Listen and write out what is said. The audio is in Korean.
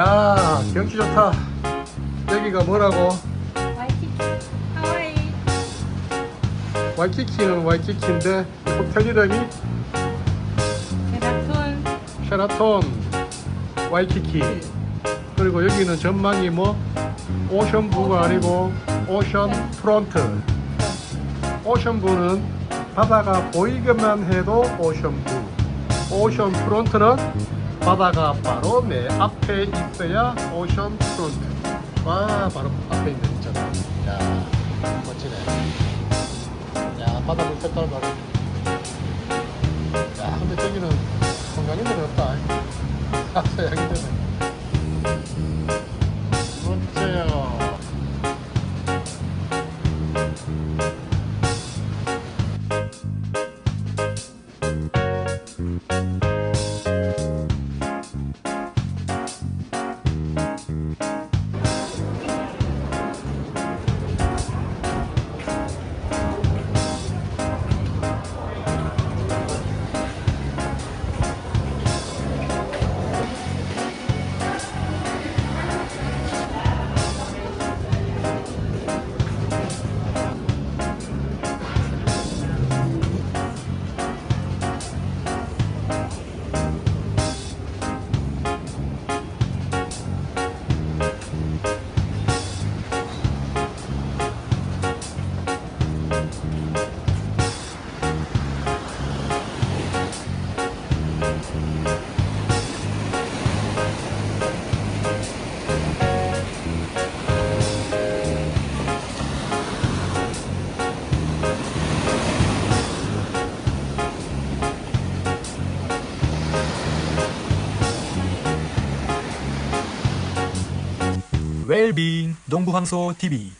야 경치 좋다. 여기가 뭐라고? 와이키키 하와이. 와이키키는 와이키키인데 호텔 이름이? 베라톤. 쉐라톤. 와이키키. 그리고 여기는 전망이 뭐? 오션부가 아니고 오션 프론트. 오션부는 바다가 보이기만 해도 오션부. 오션 프론트는 바다가 바로 내 앞에 있어야 오션 프론트. 와 바로 앞에 있네 진짜 야 멋지네. 야 바다 물 색깔 봐라 야 근데 저기는 건강인들은 없다. 아 서양인들은 웰빙 농부황소 TV